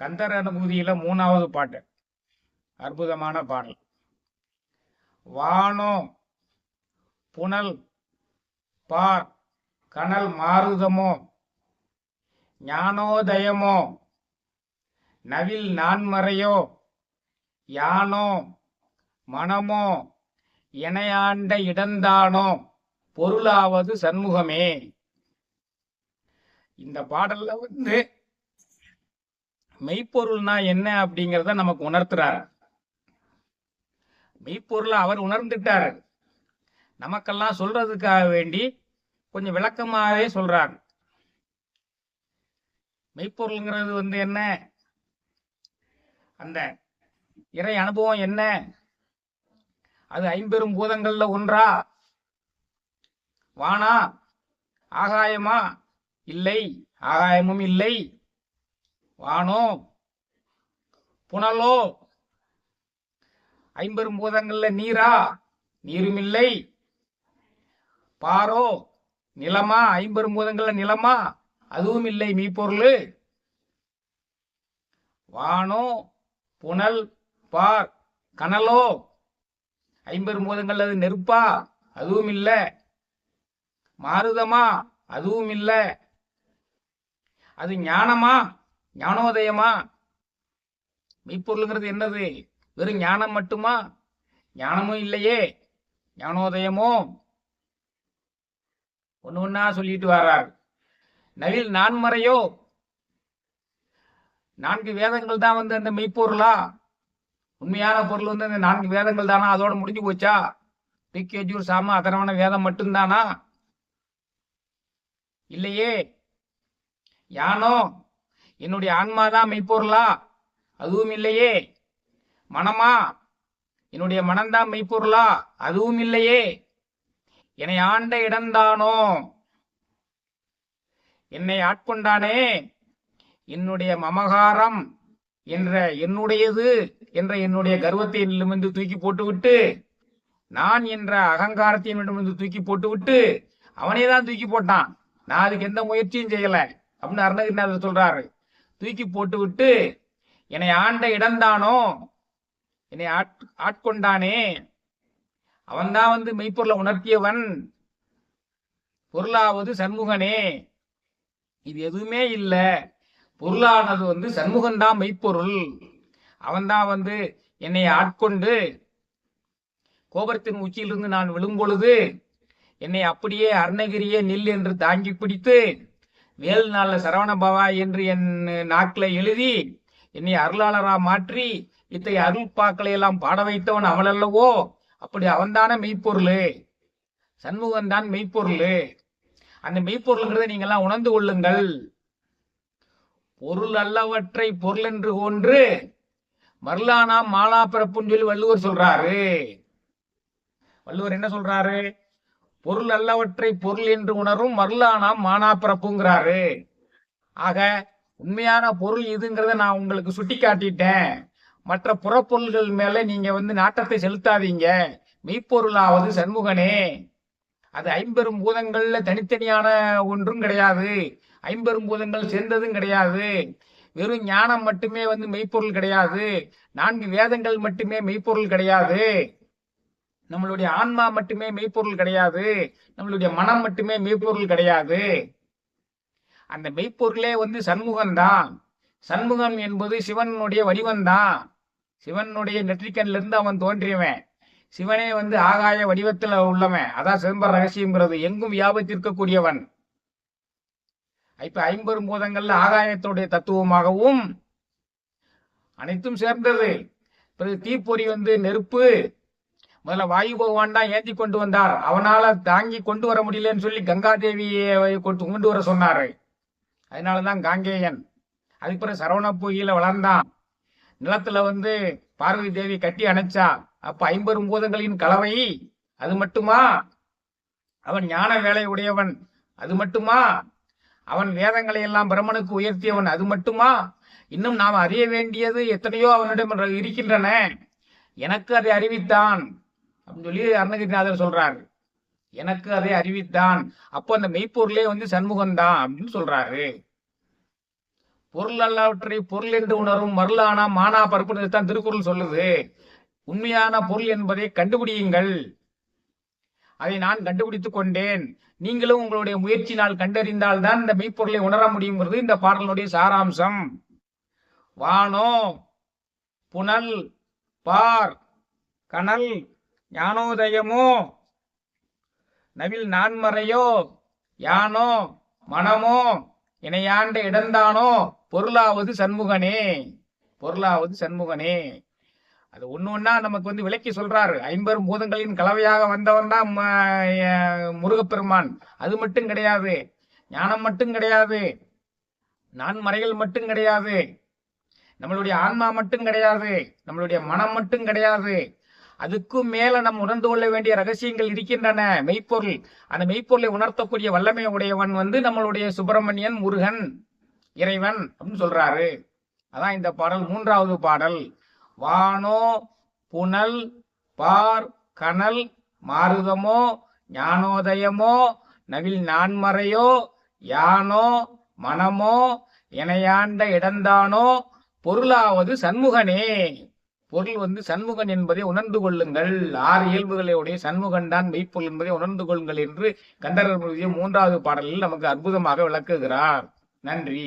கந்தர் அனுபூதியில மூணாவது பாட்டு. அற்புதமான பாடல். வானோ புனல் பார் கனல் மாருதமோ ஞானோதயமோ நவில் நான்மறையோ யானோ மனமோ இணையாண்ட இடந்தானோ பொருளாவது சண்முகமே. இந்த பாடல்ல வந்து மெய்ப்பொருள்னா என்ன அப்படிங்கிறத நமக்கு உணர்த்துறார். மெய்ப்பொருளை அவர் உணர்ந்துட்டார். நமக்கெல்லாம் சொல்றதுக்காக வேண்டி கொஞ்சம் விளக்கமாகவே சொல்றார். மெய்ப்பொருள்ங்கிறது வந்து என்ன? அந்த இறை அனுபவம் என்ன? அது ஐம்பெரும் பூதங்கள்ல ஒன்றா? வானா? ஆகாயமா? இல்லை. ஆகாயமும் இல்லை. வானோ புனலோ ஐம்பெரும் பூதங்கள்ல நீரா நீரும் இல்லை பாரோ நிலமா ஐம்பெரும் பூதங்கள்ல நிலமா அதுவும் இல்லை மீப்பொருள் வானோ புனல் பார் கனலோ ஐம்பெரும் பூதங்கள் அது நெருப்பா அதுவும் இல்லை மாறுதமா அதுவும் இல்லை அது ஞானமா ஞானோதயமா? மெய்ப்பொருளுங்கிறது என்னது? வெறும் ஞானம் மட்டுமா? ஞானமும் இல்லையே. ஞானோதயமோ? ஒண்ணு ஒண்ணா சொல்லிட்டு வர்றார் நவில் நான்மறையோ? நான்கு வேதங்கள் தான் வந்து அந்த மெய்ப்பொருளா? உண்மையான பொருள் வந்து அந்த நான்கு வேதங்கள் தானா? அதோட முடிஞ்சு போச்சா? திக்கேஜூர் சாம அதரவண வேதம் மட்டும்தானா? இல்லையே. யானோ? என்னுடைய ஆன்மா தான் மெய்ப்பொருளா? அதுவும் இல்லையே. மனமா? என்னுடைய மனம்தான் மெய்ப்பொருளா? அதுவும் இல்லையே. என்னை ஆண்ட இடம்தானோ என்னை ஆட்கொண்டானே? என்னுடைய மமகாரம் என்ற என்னுடையது என்ற என்னுடைய கர்வத்தை தூக்கி போட்டுவிட்டு நான் என்ற அகங்காரத்தினிடமிருந்து தூக்கி போட்டுவிட்டு அவனே தான் தூக்கி போட்டான். நான் அதுக்கு எந்த முயற்சியும் செய்யல. அப்படின்னு அருணகிரிநாதர் சொல்றாரு. தூக்கி போட்டுவிட்டு என்னை ஆண்ட இடம்தானோ என்னை ஆட் ஆட்கொண்டானே. அவன்தான் வந்து மெய்ப்பொருளை உணர்த்தியவன். பொருளாவது சண்முகனே. இது எதுவுமே இல்லை. பொருளானது வந்து சண்முகன்தான் மெய்ப்பொருள். அவன்தான் வந்து என்னை ஆட்கொண்டு கோபுரத்தின் உச்சியிலிருந்து நான் விழும்பொழுது என்னை அப்படியே அருணகிரியே நில் என்று தாங்கி பிடித்து மேல் நாளில் சரவணபவா என்று என் நாக்கில் எழுதி என்னை அருளாளரா மாற்றி இத்தகைய அருள் பாக்களை எல்லாம் பாட வைத்தவன் அவளல்லவோ? அப்படி அவன்தானே மெய்ப்பொருள். சண்முகன் தான் மெய்ப்பொருள். அந்த மெய்ப்பொருள்ங்கிறத நீங்கெல்லாம் உணர்ந்து கொள்ளுங்கள். பொருள் அல்லவற்றை பொருள் என்று ஒன்று மருளானா மாலா பிறப்புன்னு சொல்லி வள்ளுவர் சொல்றாரு. வள்ளுவர் என்ன சொல்றாரு? பொருள் அல்லவற்றை பொருள் என்று உணரும் மருளானாம் மானா பிறப்புங்கிறாரு ஆக உண்மையான பொருள் இதுங்கிறத நான் உங்களுக்கு சுட்டி காட்டிட்டேன் மற்ற புறப்பொருள்கள் மேல நீங்க வந்து நாட்டத்தை செலுத்தாதீங்க. மெய்ப்பொருளாவது சண்முகனே. அது ஐம்பெரும் பூதங்கள்ல தனித்தனியான ஒன்றும் கிடையாது. ஐம்பெரும் பூதங்கள் சேர்ந்ததும் கிடையாது. வெறும் ஞானம் மட்டுமே வந்து மெய்ப்பொருள் கிடையாது. நான்கு வேதங்கள் மட்டுமே மெய்ப்பொருள் கிடையாது. நம்மளுடைய ஆன்மா மட்டுமே மெய்ப்பொருள் கிடையாது. நம்மளுடைய மனம் மட்டுமே மெய்ப்பொருள் கிடையாது. அந்த மெய்ப்பொருளே வந்து சண்முகம் தான் சண்முகம் என்பது சிவனுடைய வடிவம்தான். சிவனுடைய நெற்றிக்கண்ல இருந்து அவன் தோன்றியவன். சிவனே வந்து ஆகாய வடிவத்துல உள்ளவன். அதான் சிதம்பர ரகசியங்கிறது எங்கும் வியாபத்திருக்கக்கூடியவன். இப்ப ஐம்பெரும் பூதங்கள்ல ஆகாயத்துடைய தத்துவமாகவும் அனைத்தும் சேர்ந்தது. பிறகு தீப்பொறி வந்து நெருப்பு முதல்ல வாயு பகவான் தான் ஏந்தி கொண்டு வந்தார். அவனால தாங்கி கொண்டு வர முடியலன்னு சொல்லி கங்கா தேவியை கொண்டு கொண்டு வர சொன்னாரு. அதனாலதான் காங்கேயன். அதுக்கு பிறகு சரவண பொய்யில வளர்ந்தான். நிலத்துல வந்து பார்வதி தேவி கட்டி அணைச்சா அப்ப ஐம்பெரும் பூதங்களின் கலவை அது மட்டுமா? அவன் ஞான வேலை உடையவன் அது மட்டுமா? அவன் வேதங்களை எல்லாம் பிரம்மனுக்கு உயர்த்தியவன் அது மட்டுமா? இன்னும் நாம் அறிய வேண்டியது எத்தனையோ அவனிடம் இருக்கின்றன. எனக்கு அதை அறிவித்தான். அப்படின்னு சொல்லி அருணகிரிநாதர் சொல்றாரு. எனக்கு அதை அறிவித்தான். அப்போ அந்த மெய்ப்பொருளே வந்து சண்முகம் தான் அப்படின்னு சொல்றாரு. பொருள் அல்லாவற்றை பொருள் என்று உணரும் மருளானா மானா பரப்புன்னு தான் திருக்குறள் சொல்லுது. உண்மையான பொருள் என்பதை கண்டுபிடியுங்கள். அதை நான் கண்டுபிடித்துக் கொண்டேன். நீங்களும் உங்களுடைய முயற்சினால் கண்டறிந்தால் தான் இந்த மெய்ப்பொருளை உணர முடியுங்கிறது இந்த பாடலுடைய சாராம்சம். வானோ புனல் பார் கனல் ஞானோதயமோ? நவில் நான்மறையோ? யானோ? மனமோ? இணையாண்ட இடந்தானோ பொருளாவது சண்முகனே. பொருளாவது சண்முகனே. அது ஒன்று ஒன்றா நமக்கு வந்து விளக்கி சொல்றாரு. ஐம்பெரும் பூதங்களின் கலவையாக வந்தவன் தான் முருகப்பெருமான். அது மட்டும் கிடையாது. ஞானம் மட்டும் கிடையாது. நான்மறைகள் மட்டும் கிடையாது. நம்மளுடைய ஆன்மா மட்டும் கிடையாது. நம்மளுடைய மனம் மட்டும் கிடையாது. அதுக்கும் மேல நம்ம உணர்ந்து கொள்ள வேண்டிய ரகசியங்கள் இருக்கின்றன. மெய்ப்பொருள். அந்த மெய்ப்பொருளை உணர்த்தக்கூடிய வல்லமை உடையவன் வந்து நம்மளுடைய சுப்பிரமணியன் முருகன் இறைவன் அப்படின்னு சொல்றாரு. அதான் இந்த பாடல் மூன்றாவது பாடல். வானோ புனல் பார் கனல் மாருதமோ ஞானோதயமோ நவில் நான்மறையோ யானோ மனமோ இணையாண்ட இடந்தானோ பொருளாவது சண்முகனே. பொருள் வந்து சண்முகன் என்பதை உணர்ந்து கொள்ளுங்கள். ஆறு இயல்புகளையுடைய சண்முகன் தான் மெய்ப்பொருள் என்பதை உணர்ந்து கொள்ளுங்கள் என்று கந்தரர் மூன்றாவது பாடலில் நமக்கு அற்புதமாக விளக்குகிறார். நன்றி.